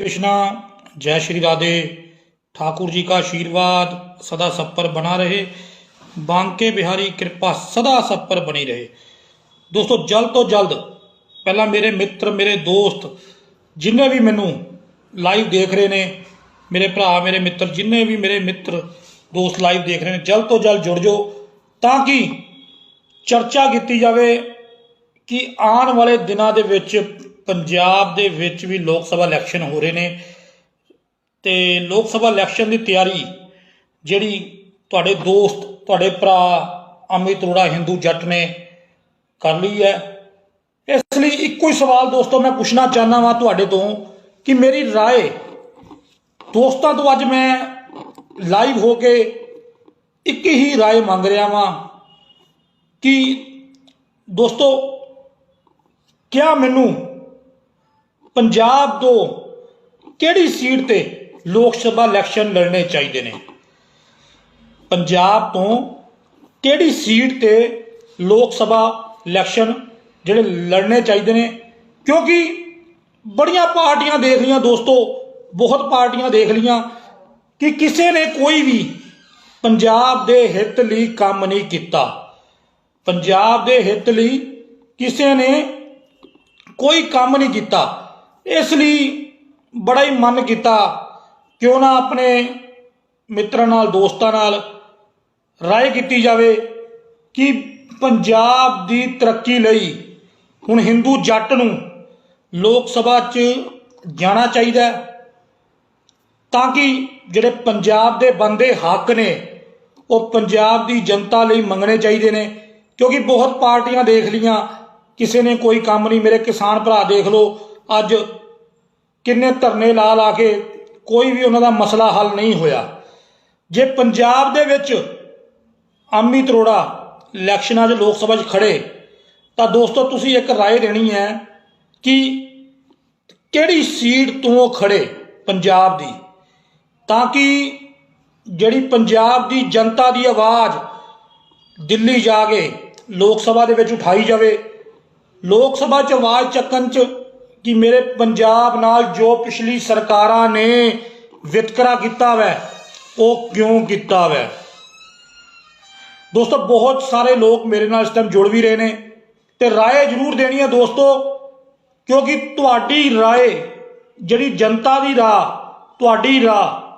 कृष्णा जय श्री राधे ठाकुर जी का आशीर्वाद सदा सब पर बना रहे बांके बिहारी कृपा सदा सब पर बनी रहे ਦੋਸਤੋ ਜਲਦ ਤੋਂ ਜਲਦ ਪਹਿਲਾਂ ਮੇਰੇ ਮਿੱਤਰ ਮੇਰੇ ਦੋਸਤ ਜਿੰਨੇ ਵੀ ਮੈਨੂੰ ਲਾਈਵ ਦੇਖ ਰਹੇ ਨੇ ਮੇਰੇ ਭਰਾ ਮੇਰੇ ਮਿੱਤਰ ਜਿੰਨੇ ਵੀ ਮੇਰੇ ਮਿੱਤਰ ਦੋਸਤ ਲਾਈਵ ਦੇਖ ਰਹੇ ਨੇ ਜਲਦ ਤੋਂ ਜਲਦ ਜੁੜ ਜਾਓ ਤਾਂ ਕਿ ਚਰਚਾ ਕੀਤੀ ਜਾਵੇ ਕਿ ਆਉਣ ਵਾਲੇ ਦਿਨਾਂ ਦੇ ਵਿੱਚ ਪੰਜਾਬ ਦੇ ਵਿੱਚ ਵੀ ਲੋਕ ਸਭਾ ਇਲੈਕਸ਼ਨ ਹੋ ਰਹੇ ਨੇ ਤੇ ਲੋਕ ਸਭਾ ਇਲੈਕਸ਼ਨ ਦੀ ਤਿਆਰੀ ਜਿਹੜੀ ਤੁਹਾਡੇ ਦੋਸਤ ਤੁਹਾਡੇ ਭਰਾ ਅਮਿਤ ਅਰੋੜਾ ਹਿੰਦੂ ਜੱਟ ਨੇ ਕਰ ਲਈ ਹੈ ਇਸ ਲਈ ਇੱਕੋ ਹੀ ਸਵਾਲ ਦੋਸਤੋ ਮੈਂ ਪੁੱਛਣਾ ਚਾਹਨਾ ਵਾਂ ਤੁਹਾਡੇ ਤੋਂ ਕਿ ਮੇਰੀ رائے ਦੋਸਤਾਂ ਤੋਂ ਅੱਜ ਮੈਂ ਲਾਈਵ ਹੋ ਕੇ ਇੱਕ ਹੀ رائے ਮੰਗ ਰਿਹਾ ਵਾਂ ਕਿ ਦੋਸਤੋ ਕਿਆ ਮੈਨੂੰ ਪੰਜਾਬ ਤੋਂ ਕਿਹੜੀ ਸੀਟ ਤੇ ਲੋਕ ਸਭਾ ਇਲੈਕਸ਼ਨ ਲੜਨੇ ਚਾਹੀਦੇ ਨੇ? ਪੰਜਾਬ ਤੋਂ ਕਿਹੜੀ ਸੀਟ ਤੇ ਲੋਕ ਸਭਾ ਇਲੈਕਸ਼ਨ ਜਿਹੜੇ ਲੜਨੇ ਚਾਹੀਦੇ ਨੇ? ਕਿਉਂਕਿ ਬੜੀਆਂ ਪਾਰਟੀਆਂ ਦੇਖ ਲਈਆਂ ਦੋਸਤੋ, ਬਹੁਤ ਪਾਰਟੀਆਂ ਦੇਖ ਲਈਆਂ ਕਿ ਕਿਸੇ ਨੇ ਕੋਈ ਵੀ ਪੰਜਾਬ ਦੇ ਹਿੱਤ ਲਈ ਕੰਮ ਨਹੀਂ ਕੀਤਾ। ਪੰਜਾਬ ਦੇ ਹਿੱਤ ਲਈ ਕਿਸੇ ਨੇ ਕੋਈ ਕੰਮ ਨਹੀਂ ਕੀਤਾ। ਇਸ ਲਈ ਬੜਾ ਹੀ ਮਨ ਕੀਤਾ ਕਿਉਂ ਨਾ ਆਪਣੇ ਮਿੱਤਰਾਂ ਨਾਲ, ਦੋਸਤਾਂ ਨਾਲ ਰਾਏ ਕੀਤੀ ਜਾਵੇ ਕਿ ਪੰਜਾਬ ਦੀ ਤਰੱਕੀ ਲਈ ਹੁਣ ਹਿੰਦੂ ਜੱਟ ਨੂੰ ਲੋਕ ਸਭਾ 'ਚ ਜਾਣਾ ਚਾਹੀਦਾ ਤਾਂ ਕਿ ਜਿਹੜੇ ਪੰਜਾਬ ਦੇ ਬੰਦੇ ਹੱਕ ਨੇ, ਉਹ ਪੰਜਾਬ ਦੀ ਜਨਤਾ ਲਈ ਮੰਗਣੇ ਚਾਹੀਦੇ ਨੇ। ਕਿਉਂਕਿ ਬਹੁਤ ਪਾਰਟੀਆਂ ਦੇਖ ਲੀਆਂ ਕਿਸੇ ਨੇ ਕੋਈ ਕੰਮ ਨਹੀਂ ਮੇਰੇ ਕਿਸਾਨ ਭਰਾ ਦੇਖ ਲਓ ਅੱਜ ਕਿੰਨੇ ਧਰਨੇ ਲਾ ਲਾ ਕੇ ਕੋਈ ਵੀ ਉਹਨਾਂ ਦਾ ਮਸਲਾ ਹੱਲ ਨਹੀਂ ਹੋਇਆ ਜੇ ਪੰਜਾਬ ਦੇ ਵਿੱਚ ਅਮਿਤ ਅਰੋੜਾ ਇਲੈਕਸ਼ਨਾਂ 'ਚ ਲੋਕ ਸਭਾ 'ਚ ਖੜੇ ਤਾਂ ਦੋਸਤੋ ਤੁਸੀਂ ਇੱਕ رائے ਦੇਣੀ ਹੈ ਕਿ ਕਿਹੜੀ ਸੀਟ ਤੋਂ ਉਹ ਖੜੇ ਪੰਜਾਬ ਦੀ ਤਾਂ ਕਿ ਜਿਹੜੀ ਪੰਜਾਬ ਦੀ ਜਨਤਾ ਦੀ ਆਵਾਜ਼ ਦਿੱਲੀ ਜਾ ਕੇ ਲੋਕ ਸਭਾ ਦੇ ਵਿੱਚ ਉਠਾਈ ਜਾਵੇ ਲੋਕ ਸਭਾ ਚ ਆਵਾਜ਼ ਚੱਕਣ ਚ ਕਿ ਮੇਰੇ ਪੰਜਾਬ ਨਾਲ ਜੋ ਪਿਛਲੀ ਸਰਕਾਰਾਂ ਨੇ ਵਿਤਕਰਾ ਕੀਤਾ ਵੈ, ਉਹ ਕਿਉਂ ਕੀਤਾ ਵੈ? ਦੋਸਤੋ, ਬਹੁਤ ਸਾਰੇ ਲੋਕ ਮੇਰੇ ਨਾਲ ਇਸ ਟਾਈਮ ਜੁੜ ਵੀ ਰਹੇ ਨੇ ਤੇ ਰਾਏ ਜ਼ਰੂਰ ਦੇਣੀ ਹੈ ਦੋਸਤੋ, ਕਿਉਂਕਿ ਤੁਹਾਡੀ ਰਾਏ, ਜਿਹੜੀ ਜਨਤਾ ਦੀ ਰਾਹ, ਤੁਹਾਡੀ ਰਾਹ,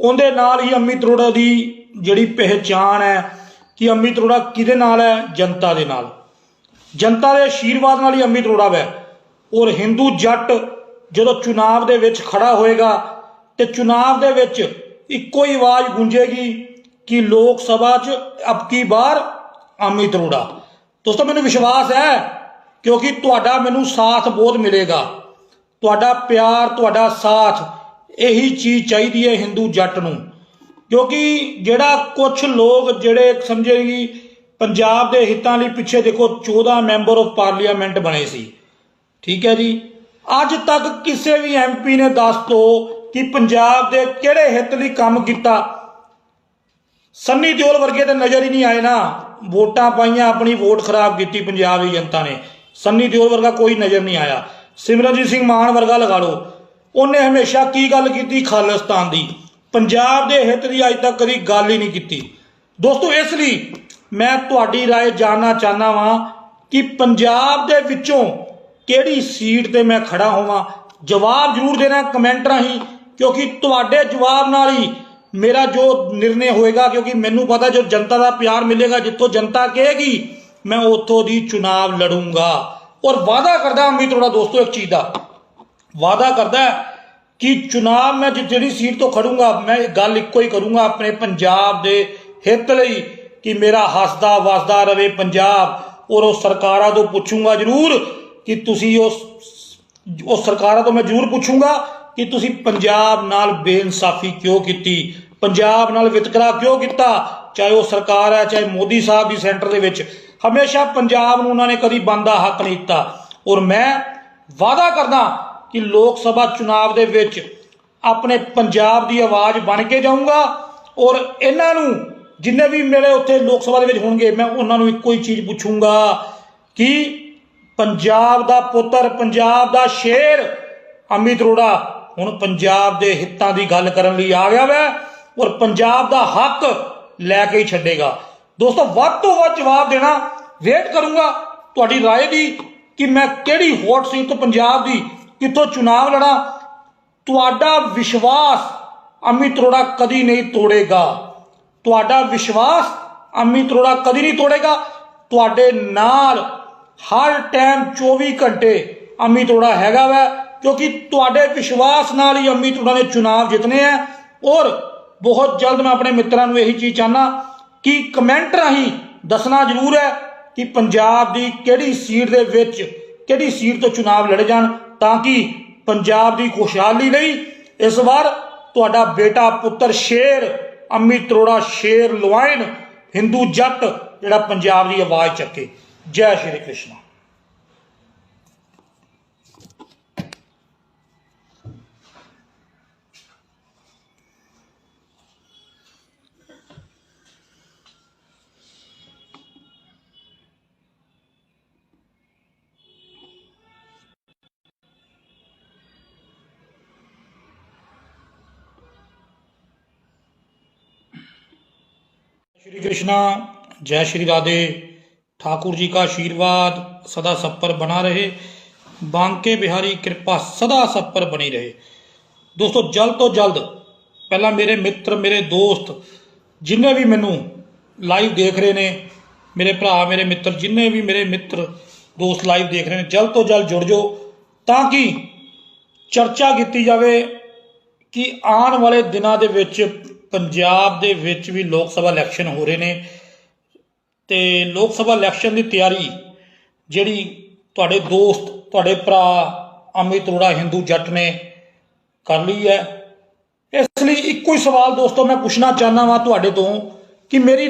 ਉਹਦੇ ਨਾਲ ਹੀ ਅਮਿਤ ਰੋੜਾ ਦੀ ਜਿਹੜੀ ਪਹਿਚਾਨ ਹੈ ਕਿ ਅਮਿਤ ਰੋੜਾ ਕਿਹਦੇ ਨਾਲ ਹੈ? ਜਨਤਾ ਦੇ ਨਾਲ। ਜਨਤਾ ਦੇ ਆਸ਼ੀਰਵਾਦ ਨਾਲ ਹੀ ਅਮਿਤ ਅਰੋੜਾ ਵੈ। ਔਰ ਹਿੰਦੂ ਜੱਟ ਜਦੋਂ ਚੁਣਾਵ ਦੇ ਵਿੱਚ ਖੜਾ ਹੋਏਗਾ ਤੇ ਚੁਣਾਵ ਦੇ ਵਿੱਚ ਇੱਕੋ ਹੀ ਆਵਾਜ਼ ਗੂੰਜੇਗੀ ਕਿ ਲੋਕ ਸਭਾ 'ਚ ਅਬ ਕੀ ਬਾਰ ਅਮਿਤ ਅਰੋੜਾ ਦੋਸਤੋ, ਮੈਨੂੰ ਵਿਸ਼ਵਾਸ ਹੈ ਕਿਉਂਕਿ ਤੁਹਾਡਾ ਮੈਨੂੰ ਸਾਥ ਬਹੁਤ ਮਿਲੇਗਾ। ਤੁਹਾਡਾ ਪਿਆਰ, ਤੁਹਾਡਾ ਸਾਥ, ਇਹੀ ਚੀਜ਼ ਚਾਹੀਦੀ ਹੈ ਹਿੰਦੂ ਜੱਟ ਨੂੰ। ਕਿਉਂਕਿ ਜਿਹੜਾ ਕੁਝ ਲੋਕ ਜਿਹੜੇ ਸਮਝੇਗੀ ਪੰਜਾਬ ਦੇ ਹਿੱਤਾਂ ਲਈ ਪਿੱਛੇ ਦੇਖੋ 14 ਮੈਂਬਰ ਆਫ ਪਾਰਲੀਮੈਂਟ ਬਣੇ ਸੀ। ਠੀਕ ਹੈ ਜੀ? ਅੱਜ ਤੱਕ ਕਿਸੇ ਵੀ ਐਮਪੀ ਨੇ ਦੱਸ ਦੋ ਕਿ ਪੰਜਾਬ ਦੇ ਕਿਹੜੇ ਹਿੱਤ ਲਈ ਕੰਮ ਕੀਤਾ। ਸੰਨੀ ਦਿਓਲ ਵਰਗੇ ਤੇ ਨਜ਼ਰ ਹੀ ਨਹੀਂ ਆਏ ਨਾ। ਵੋਟਾਂ ਪਾਈਆਂ, ਆਪਣੀ ਵੋਟ ਖਰਾਬ ਕੀਤੀ ਪੰਜਾਬ ਦੀ ਜਨਤਾ ਨੇ। ਸੰਨੀ ਦਿਓਲ ਵਰਗਾ ਕੋਈ ਨਜ਼ਰ ਨਹੀਂ ਆਇਆ। ਸਿਮਰਨਜੀਤ ਸਿੰਘ ਮਾਨ ਵਰਗਾ ਲਗਾ ਲਓ। ਉਹਨੇ ਹਮੇਸ਼ਾ ਕੀ ਗੱਲ ਕੀਤੀ? ਖਾਲਿਸਤਾਨ ਦੀ। ਪੰਜਾਬ ਦੇ ਹਿੱਤ ਦੀ ਅੱਜ ਤੱਕ ਕਦੀ ਗੱਲ ਹੀ ਨਹੀਂ ਕੀਤੀ। ਦੋਸਤੋ, ਇਸ ਲਈ ਮੈਂ ਤੁਹਾਡੀ رائے ਜਾਨਣਾ ਚਾਹਨਾ ਵਾਂ ਕਿ ਪੰਜਾਬ ਦੇ ਵਿੱਚੋਂ ਕਿਹੜੀ ਸੀਟ ਤੇ ਮੈਂ ਖੜਾ ਹੋਵਾਂ ਜਵਾਬ ਜ਼ਰੂਰ ਦੇਣਾ ਕਮੈਂਟ ਰਾਹੀਂ ਕਿਉਂਕਿ ਤੁਹਾਡੇ ਜਵਾਬ ਨਾਲ ਹੀ ਮੇਰਾ ਜੋ ਨਿਰਣੇ ਹੋਏਗਾ ਕਿਉਂਕਿ ਮੈਨੂੰ ਪਤਾ ਜੋ ਜਨਤਾ ਦਾ ਪਿਆਰ ਮਿਲੇਗਾ ਜਿੱਥੋਂ ਜਨਤਾ ਕਹੇਗੀ ਮੈਂ ਉੱਥੋਂ ਦੀ ਚੁਣਾਵ ਲੜੂੰਗਾ ਔਰ ਵਾਅਦਾ ਕਰਦਾ ਅਮਿਤ ਅਰੋੜਾ ਦੋਸਤੋ ਇੱਕ ਚੀਜ਼ ਦਾ ਵਾਅਦਾ ਕਰਦਾ ਕਿ ਚੁਣਾਵ ਮੈਂ ਜਿ- ਜਿਹੜੀ ਸੀਟ ਤੋਂ ਖੜੂੰਗਾ ਮੈਂ ਇਹ ਗੱਲ ਇੱਕੋ ਹੀ ਕਰੂੰਗਾ ਆਪਣੇ ਪੰਜਾਬ ਦੇ ਹਿੱਤ ਲਈ ਕਿ ਮੇਰਾ ਹੱਸਦਾ ਵਸਦਾ ਰਵੇ ਪੰਜਾਬ, ਔਰ ਉਹ ਸਰਕਾਰਾਂ ਤੋਂ ਪੁੱਛੂੰਗਾ ਜ਼ਰੂਰ ਕਿ ਤੁਸੀਂ ਉਸ ਉਹ ਸਰਕਾਰਾਂ ਤੋਂ ਮੈਂ ਜ਼ਰੂਰ ਪੁੱਛੂੰਗਾ ਕਿ ਤੁਸੀਂ ਪੰਜਾਬ ਨਾਲ ਬੇਇਨਸਾਫੀ ਕਿਉਂ ਕੀਤੀ? ਪੰਜਾਬ ਨਾਲ ਵਿਤਕਰਾ ਕਿਉਂ ਕੀਤਾ? ਚਾਹੇ ਉਹ ਸਰਕਾਰ ਹੈ, ਚਾਹੇ ਮੋਦੀ ਸਾਹਿਬ ਦੀ ਸੈਂਟਰ ਦੇ ਵਿੱਚ। ਹਮੇਸ਼ਾ ਪੰਜਾਬ ਨੂੰ ਉਹਨਾਂ ਨੇ ਕਦੀ ਬੰਦਾ ਹੱਕ ਨਹੀਂ ਦਿੱਤਾ। ਔਰ ਮੈਂ ਵਾਅਦਾ ਕਰਦਾ ਕਿ ਲੋਕ ਸਭਾ ਚੁਣਾਵ ਦੇ ਵਿੱਚ ਆਪਣੇ ਪੰਜਾਬ ਦੀ ਆਵਾਜ਼ ਬਣ ਕੇ ਜਾਊਂਗਾ, ਔਰ ਇਹਨਾਂ ਨੂੰ ਜਿੰਨੇ ਵੀ ਮੇਰੇ ਉੱਥੇ ਲੋਕ ਸਭਾ ਦੇ ਵਿੱਚ ਹੋਣਗੇ ਮੈਂ ਉਹਨਾਂ ਨੂੰ ਇੱਕੋ ਹੀ ਚੀਜ਼ ਪੁੱਛੂੰਗਾ ਕਿ ਪੰਜਾਬ ਦਾ ਪੁੱਤਰ ਪੰਜਾਬ ਦਾ ਸ਼ੇਰ ਅਮਿਤ ਅਰੋੜਾ ਹੁਣ ਪੰਜਾਬ ਦੇ ਹਿੱਤਾਂ ਦੀ ਗੱਲ ਕਰਨ ਲਈ ਆ ਗਿਆ ਵੈ ਔਰ ਪੰਜਾਬ ਦਾ ਹੱਕ ਲੈ ਕੇ ਹੀ ਛੱਡੇਗਾ ਦੋਸਤੋ ਵੱਧ ਤੋਂ ਵੱਧ ਜਵਾਬ ਦੇਣਾ ਵੇਟ ਕਰੂੰਗਾ ਤੁਹਾਡੀ رائے ਦੀ ਕਿ ਮੈਂ ਕਿਹੜੀ ਹੌਟ ਸੀਟ ਤੋਂ ਪੰਜਾਬ ਦੀ ਕਿੱਥੋਂ ਚੁਣਾਵ ਲੜਾਂ ਤੁਹਾਡਾ ਵਿਸ਼ਵਾਸ ਅਮਿਤ ਅਰੋੜਾ ਕਦੀ ਨਹੀਂ ਤੋੜੇਗਾ ਤੁਹਾਡਾ ਵਿਸ਼ਵਾਸ ਅਮਿਤ ਤਰੋੜਾ ਕਦੀ ਨਹੀਂ ਤੋੜੇਗਾ। ਤੁਹਾਡੇ ਨਾਲ ਹਰ ਟਾਈਮ 24 ਘੰਟੇ ਅੰਮੀ ਤਰੋੜਾ ਹੈਗਾ ਵੈ, ਕਿਉਂਕਿ ਤੁਹਾਡੇ ਵਿਸ਼ਵਾਸ ਨਾਲ ਹੀ ਅਮਿਤ ਅਰੋੜਾ ਨੇ ਚੁਣਾਵ ਜਿੱਤਨੇ ਆ। ਔਰ ਬਹੁਤ ਜਲਦ ਮੈਂ ਆਪਣੇ ਮਿੱਤਰਾਂ ਨੂੰ ਇਹੀ ਚੀਜ਼ ਚਾਹਨਾ ਕਿ ਕਮੈਂਟ ਰਾਹੀਂ ਦੱਸਣਾ ਜ਼ਰੂਰ ਹੈ ਕਿ ਪੰਜਾਬ ਦੀ ਕਿਹੜੀ ਸੀਟ ਦੇ ਵਿੱਚ ਕਿਹੜੀ ਸੀਟ ਤੋਂ ਚੁਣਾਵ ਲੜੇ ਜਾਣ ਤਾਂ ਕਿ ਪੰਜਾਬ ਦੀ ਖੁਸ਼ਹਾਲੀ ਲਈ ਇਸ ਵਾਰ ਤੁਹਾਡਾ ਬੇਟਾ ਪੁੱਤਰ ਸ਼ੇਰ ਅਮਿਤ ਤਰੋੜਾ ਸ਼ੇਰ ਲੁਆਇਨ ਹਿੰਦੂ ਜੱਟ ਜਿਹੜਾ ਪੰਜਾਬ ਦੀ ਆਵਾਜ਼ ਚੱਕੇ। ਜੈ ਸ਼੍ਰੀ ਕ੍ਰਿਸ਼ਨ। श्री कृष्णा जय श्री राधे ठाकुर जी का आशीर्वाद सदा सब पर बना रहे बांके बिहारी कृपा सदा सब पर बनी रहे ਦੋਸਤੋ ਜਲਦ ਤੋਂ ਜਲਦ ਪਹਿਲਾਂ ਮੇਰੇ ਮਿੱਤਰ ਮੇਰੇ ਦੋਸਤ ਜਿੰਨੇ ਵੀ ਮੈਨੂੰ ਲਾਈਵ ਦੇਖ ਰਹੇ ਨੇ ਮੇਰੇ ਭਰਾ ਮੇਰੇ ਮਿੱਤਰ ਜਿੰਨੇ ਵੀ ਮੇਰੇ ਮਿੱਤਰ ਦੋਸਤ ਲਾਈਵ ਦੇਖ ਰਹੇ ਨੇ ਜਲਦ ਤੋਂ ਜਲਦ ਜੁੜ ਜਾਓ ਤਾਂ ਕਿ ਚਰਚਾ ਕੀਤੀ ਜਾਵੇ ਕਿ ਆਉਣ ਵਾਲੇ ਦਿਨਾਂ ਦੇ ਵਿੱਚ ਪੰਜਾਬ ਦੇ ਵਿੱਚ ਵੀ ਲੋਕ ਸਭਾ ਇਲੈਕਸ਼ਨ ਹੋ ਰਹੇ ਨੇ ਤੇ ਲੋਕ ਸਭਾ ਇਲੈਕਸ਼ਨ ਦੀ ਤਿਆਰੀ ਜਿਹੜੀ ਤੁਹਾਡੇ ਦੋਸਤ, ਤੁਹਾਡੇ ਭਰਾ ਅਮਿਤ ਅਰੋੜਾ, ਹਿੰਦੂ ਜੱਟ ਨੇ ਕਰ ਲਈ ਹੈ। ਇਸ ਲਈ ਇੱਕੋ ਹੀ ਸਵਾਲ ਦੋਸਤੋ ਮੈਂ ਪੁੱਛਣਾ ਚਾਹਨਾ ਵਾਂ ਤੁਹਾਡੇ ਤੋਂ ਕਿ ਮੇਰੀ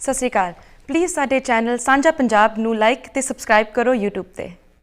ਸਤਿ ਸ਼੍ਰੀ ਅਕਾਲ। ਪਲੀਜ਼ ਸਾਡੇ ਚੈਨਲ ਸਾਂਝਾ ਪੰਜਾਬ ਨੂੰ ਲਾਈਕ ਤੇ ਸਬਸਕ੍ਰਾਈਬ ਕਰੋ YouTube ਤੇ।